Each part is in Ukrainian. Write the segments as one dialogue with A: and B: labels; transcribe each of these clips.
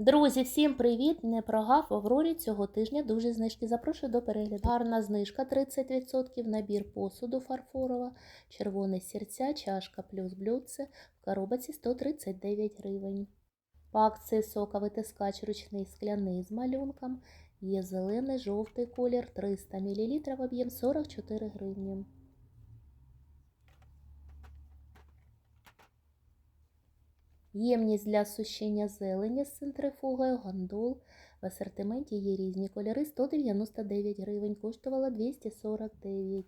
A: Друзі, всім привіт! Не прогав в Аврорі цього тижня дуже знижки. Запрошую до перегляду. Гарна знижка 30%, набір посуду фарфорова, червоне сірця, чашка плюс блюдце в коробці 139 гривень. По акції сока витискач ручний скляний з малюнком. Є зелений, жовтий колір 300 мл, об'єм 44 гривні. Ємність для сушіння зелені з центрифугою, гандул. В асортименті є різні кольори 199 гривень, коштувала 249.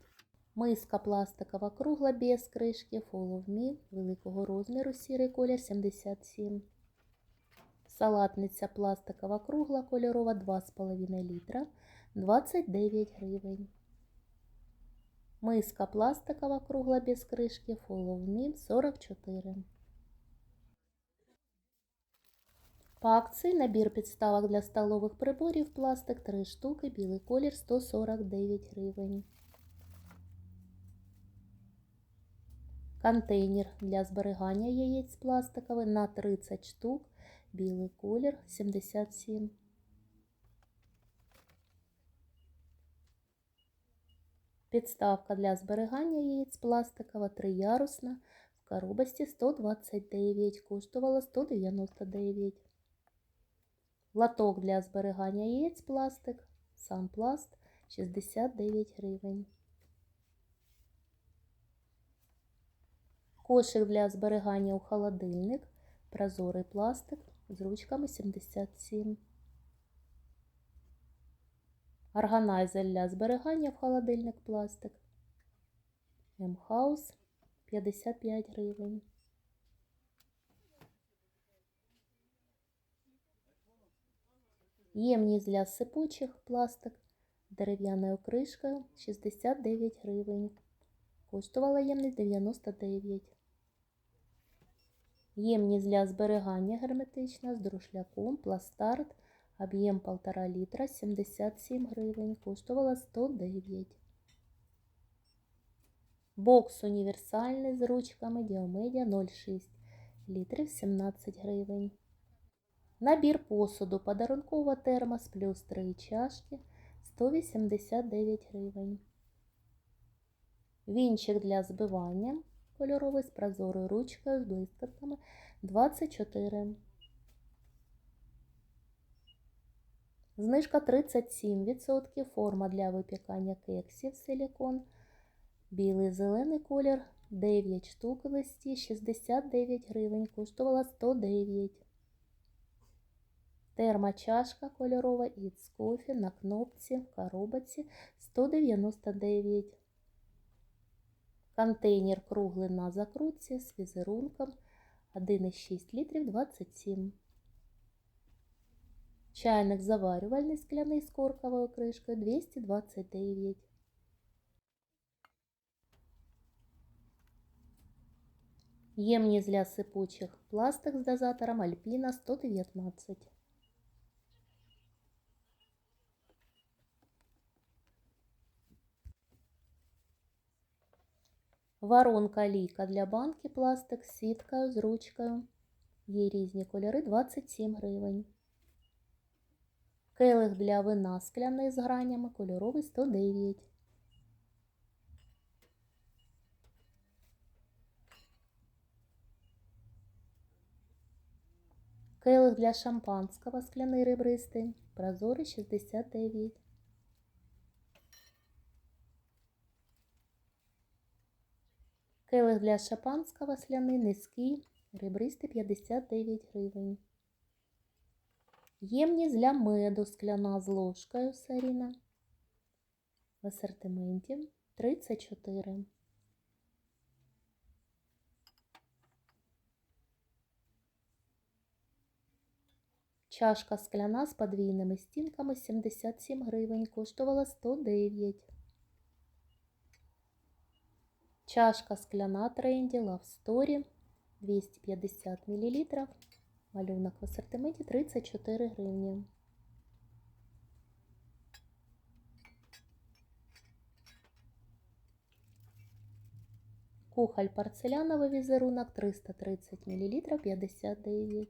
A: Миска пластикова кругла без кришки, Full of Me, великого розміру, сірий колір 77. Салатниця пластикова кругла кольорова 2,5 літра 29 гривень. Миска пластикова кругла без кришки, of Me 44. По акції набір підставок для столових приборів пластик 3 штуки, білий колір 149 гривень. Контейнер для зберігання яєць пластиковий на 30 штук, білий колір 77. Підставка для зберігання яєць пластикова триярусна в коробості 129, коштувала 199. Латок для зберігання яєць пластик, сам пласт 69 гривень. Кошик для зберігання у холодильник, прозорий пластик з ручками 77. Органайзер для зберігання в холодильник пластик. М-хаус 55 гривень. Ємність для сипучих пластик дерев'яною кришкою 69 гривень. Коштувала ємність 99. Ємність для зберігання герметична з друшляком пластарт об'єм 1,5 літра 77 гривень. Коштувала 109. Бокс універсальний з ручками Діомедіа 0,6 літрів 17 гривень. Набір посуду подарункова термос плюс 3 чашки 189 гривень. Вінчик для збивання кольоровий з прозорою ручкою з блискавками 24. Знижка 37%. Форма для випікання кексів силікон. Білий зелений колір 9 штук листі 69 гривень. Коштувала 109. Термочашка кольорова It's Coffee на кнопці в коробці 199. Контейнер круглий на закрутці з візерунком 1,6 літрів 27. Чайник заварювальний скляний з корковою кришкою 229. Ємність для сипучих пластик з дозатором Альпіна 119. Воронка ліка для банки пластик з сіткою з ручкою. Є різні кольори 27 гривень. Келих для вина скляний з гранями кольоровий 109. Келих для шампанського скляний ребристий, прозорий 69. Келих для шампанського скляний низький, ребристий 59 гривень. Ємність для меду скляна з ложкою саріна. В асортименті 34. Чашка скляна з подвійними стінками 77 гривень, коштувала 109. Чашка скляна тренді Love Story 250 мл. Малюнок в асортименті 34 гривні. Кухоль порцеляновий візерунок 330 мл 59.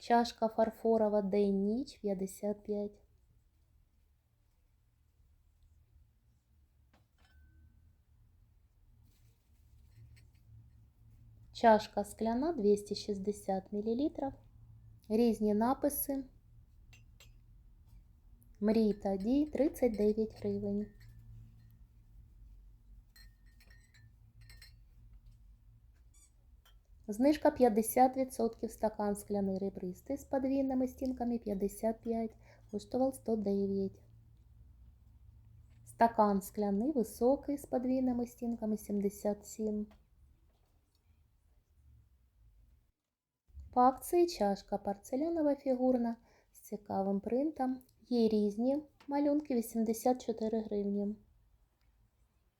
A: Чашка фарфорова день-ніч 55. Чашка скляна 260 мл. Різні написи. Мрій та дій 39 гривень. Знижка 50%, стакан скляний ребристий з подвійними стінками 55, коштував 109. Стакан скляний високий з подвійними стінками 77. По акції чашка порцелянова фігурна з цікавим принтом. Є різні малюнки 84 гривні.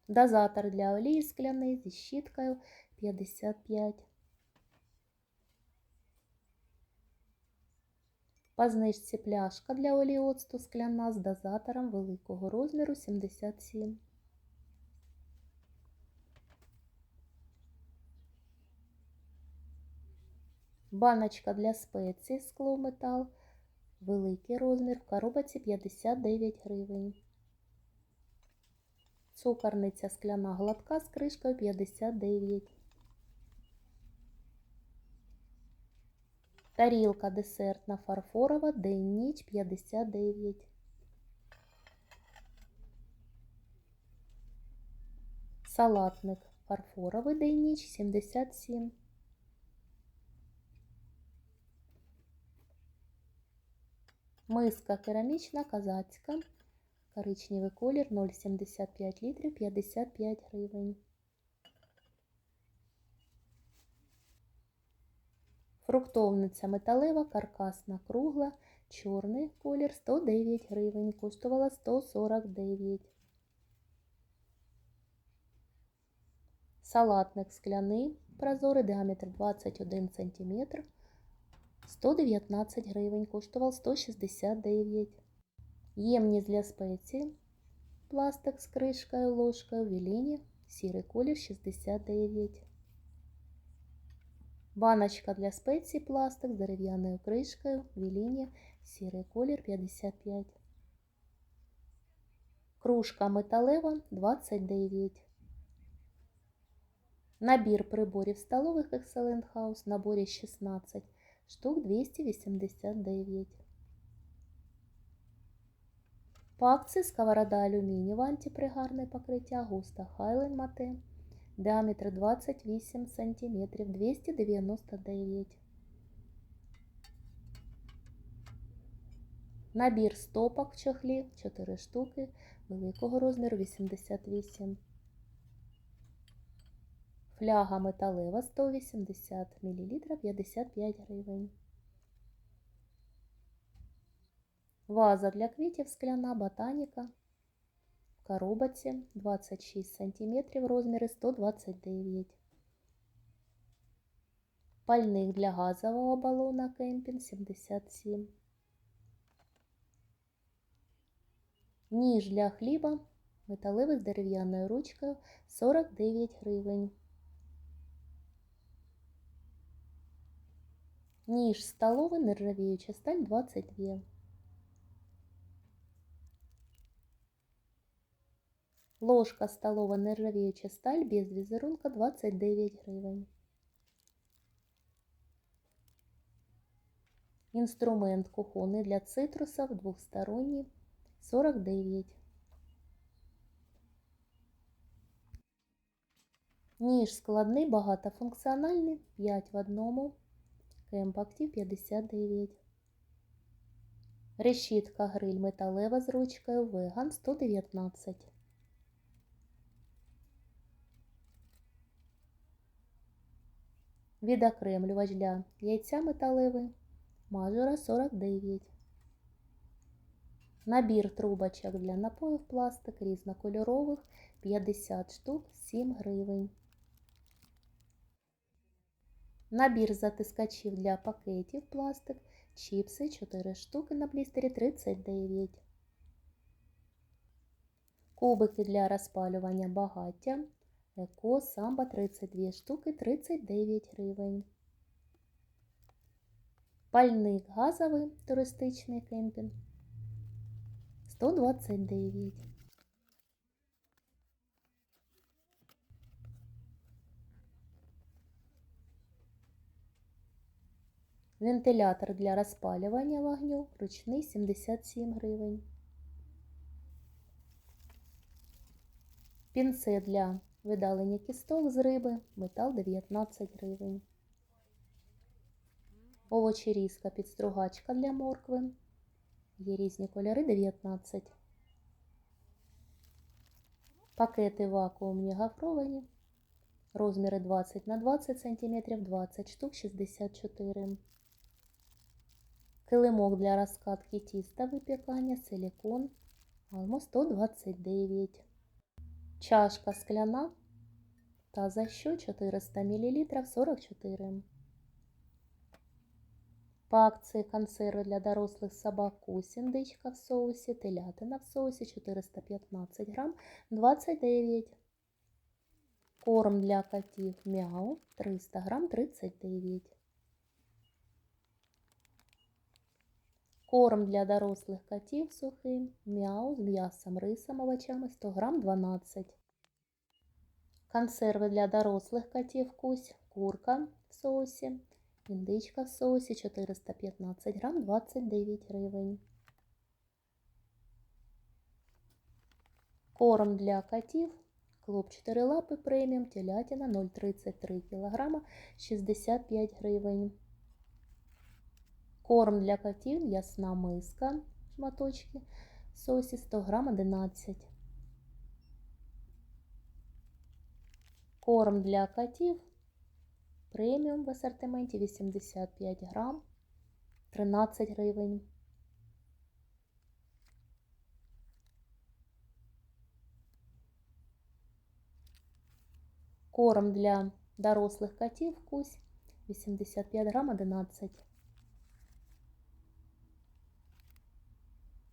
A: Дозатор для олії скляний зі щіткою 55. По знижці пляшка для олії оцту скляна з дозатором великого розміру 77. Баночка для спецій скло метал. Великий розмір в коробці 59 гривень. Цукорниця скляна гладка з кришкою 59. Тарілка десертна фарфорова день-ніч 59. Салатник фарфоровий день-ніч 77. Миска керамічна казацька. Коричневий колір 0,75 літрів 55 гривень. Фруктовниця металева, каркасна кругла, чорний колір 109 гривень, коштувала 149. Салатник скляний, прозорий діаметр 21 см, 119 гривень, коштував 169. Ємність для спеції, пластик з кришкою, ложкою, віліні, сірий колір 69. Баночка для спецій, пластик з дерев'яною кришкою, віліні, сірий колір 55. Кружка металева 29. Набір приборів столових Excellent House наборі 16 штук 289. По сковорода алюмінієва антипригарне покриття густа Highland Mate. Діаметр 28 см 299. Набір стопок в чохлі 4 штуки великого розміру 88. Фляга металева 180 мл 55 гривень. Ваза для квітів скляна ботаніка. В коробці 26 см розміри 129. Пальник для газового балона кемпінг 77. Ніж для хліба металевий з дерев'яною ручкою 49 гривень. Ніж столовий нержавіюча сталь 22. Ложка столова нержавіюча сталь без візерунка 29 гривень. Інструмент кухонний для цитрусів двохсторонній 49. Ніж складний багатофункціональний 5 в одному. Кемпактів 59. Решітка гриль металева з ручкою веган 119. Відокремлювач для яйця металевий мажора 49. Набір трубочок для напоїв пластик різнокольорових 50 штук 7 гривень. Набір затискачів для пакетів пластик, чіпси 4 штуки на блістері 39. Кубики для розпалювання багаття. Еко самба 32 штуки 39 гривень. Пальник газовий туристичний кемпінг 129. Вентилятор для розпалювання вогню ручний 77 гривень. Пінцет для видалення кісток з риби, метал 19 гривень. Овочерізка підстругачка для моркви. Є різні кольори 19. Пакети вакуумні гофровані. Розміри 20 на 20 см, 20 штук 64. Килимок для розкатки тіста випікання, силікон, алмо 129. Чашка скляна та за що 400 мл 44. По акції консерви для дорослих собак кусь, індичка в соусі, телятина в соусі 415 грам 29. Корм для котів мяу 300 грам 39. Корм для дорослих котів сухий, мяу з м'ясом, рисом, овочами 100 грам 12. Консерви для дорослих котів кусь, курка в соусі, індичка в соусі 415 грам 29 гривень. Корм для котів, клуб 4 лапи преміум, телятина 0,33 кг 65 гривень. Корм для котів, ясна миска, шматочки, в соусі 100 грам 11. Корм для котів, преміум в асортименті 85 грам 13 гривень. Корм для дорослих котів вкусь 85 грам 11.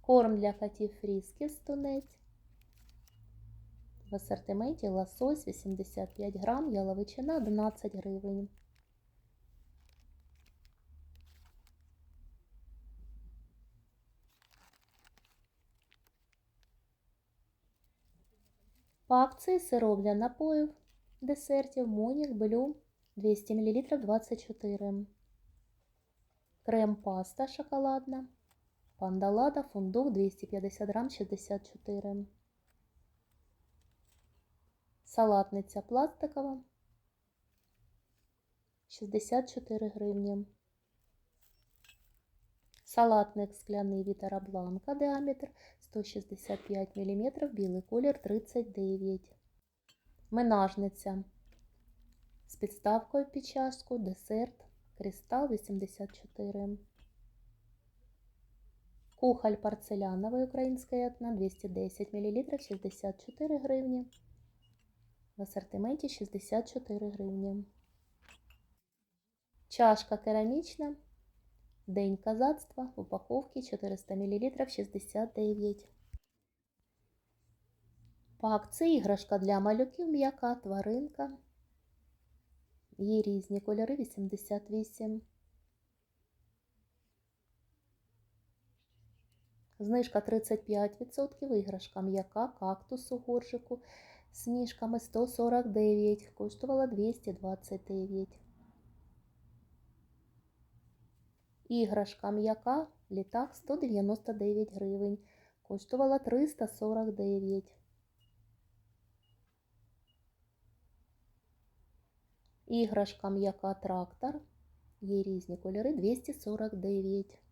A: Корм для котів фріскіс тунець. В асортименті лосось 85 грам, яловичина 11 гривень. По акції сироп для напоїв, десертів, Монік, Блю 200 мл 24. Крем паста шоколадна. Пандалада, фундук 250 грам 64. Салатниця пластикова 64 гривні. Салатник скляний Вітера Бланка, діаметр 165 мм, білий колір 39. Минажниця з підставкою під чашку, десерт, кристал 84. Кухоль порцеляновий українська етна 210 мл 64 гривні. В асортименті 64 гривні. Чашка керамічна. День казацтва в упаковці 400 мл 69. По акції іграшка для малюків м'яка тваринка. Є різні кольори 88. Знижка 35%, іграшка м'яка, кактус у горшику з ніжками 149, коштувала 229. Іграшка м'яка, літак 199 гривень, коштувала 349. Іграшка м'яка трактор, є різні кольори 249.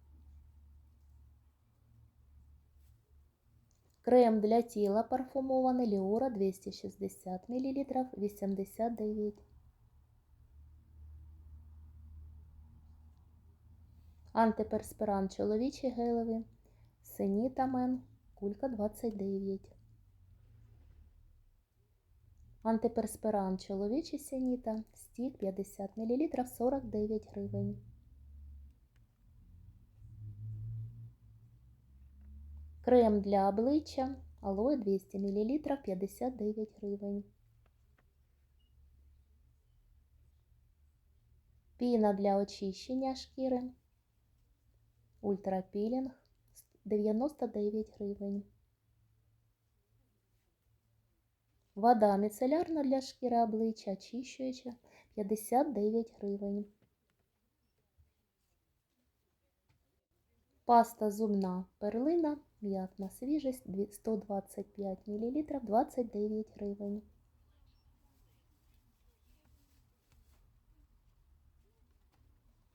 A: Крем для тіла парфумований Ліора 260 мл 89. Антиперспирант чоловічий гелевий. Сенітамен. Кулька 29. Антиперспирант чоловічий сеніта. Стік 50 мл 49 гривень. Крем для обличчя алоє 200 мл 59 гривень. Піна для очищення шкіри ультрапілінг 99 гривень. Вода міцелярна для шкіри обличчя очищуюча 59 гривень. Паста зубна перлина, м'ятна свіжість дві- 125 мл 29 гривень.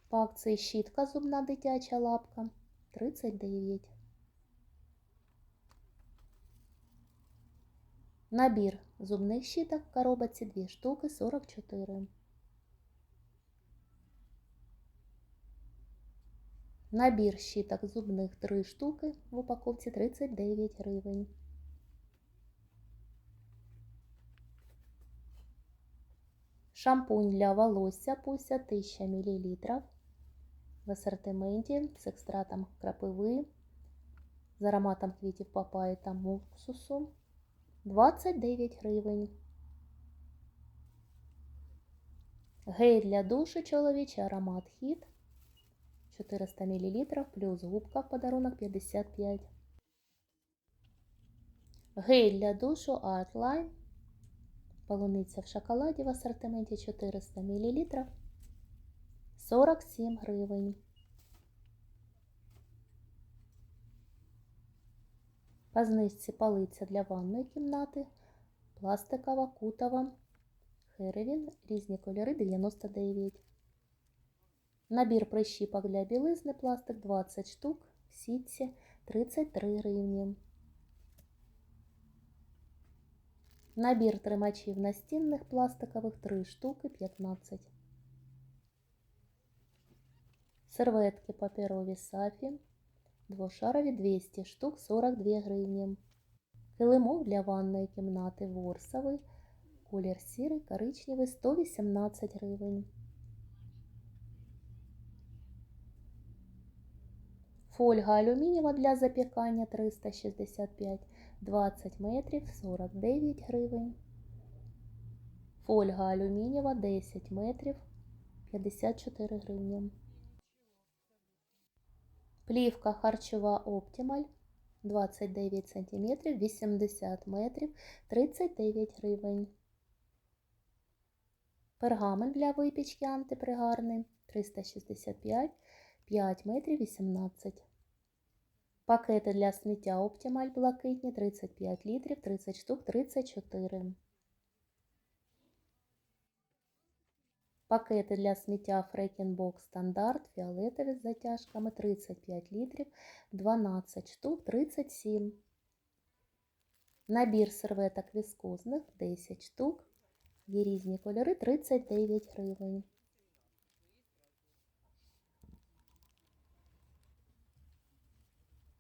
A: По акції щітка зубна дитяча лапка 39. Набір зубних щіток в коробці 2 штуки 44. Набір щіток зубних 3 штуки в упаковці 39 гривень. Шампунь для волосся Пуся 1000 мл в асортименті з екстратом крапиви, з ароматом квітів папаї та уксусу 29 гривень. Гель для душу чоловічий аромат хіт 400 мл плюс губка в подарунок 55. Гель для душу Artline. Полуниця в шоколаді в асортименті 400 мл 47 гривень. По знижці полиця для ванної кімнати, пластикова, кутова, херевін, різні кольори 99. Набір прищіпок для білизни пластик 20 штук, в сітці 33 гривні. Набір тримачів настінних пластикових 3 штуки 15. Серветки паперові сафі двошарові 200 штук 42 гривні. Килимок для ванної кімнати ворсовий, колір сірий, коричневий 118 гривень. Фольга алюмінієва для запікання 365 20 метрів 49 гривень. Фольга алюмінієва 10 метрів 54 гривні. Плівка харчова Оптималь 29 см 80 метрів 39 гривень. Пергамент для випічки антипригарний 365 5 метрів 18. Пакети для сміття Оптималь блакитні 35 літрів 30 штук 34. Пакети для сміття Фрекінбок стандарт фіолетові з затяжками 35 літрів 12 штук 37. Набір серветок віскозних 10 штук. Є різні кольори 39 гривень.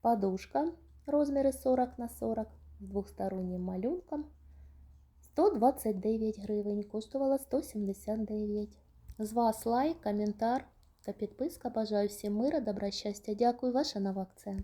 A: Подушка розміри 40 на 40 з двостороннім малюнком 129 гривень, коштувала 179. З вас лайк, коментар та підписка. Бажаю всім мира, добра, щастя. Дякую, ваша нова акція.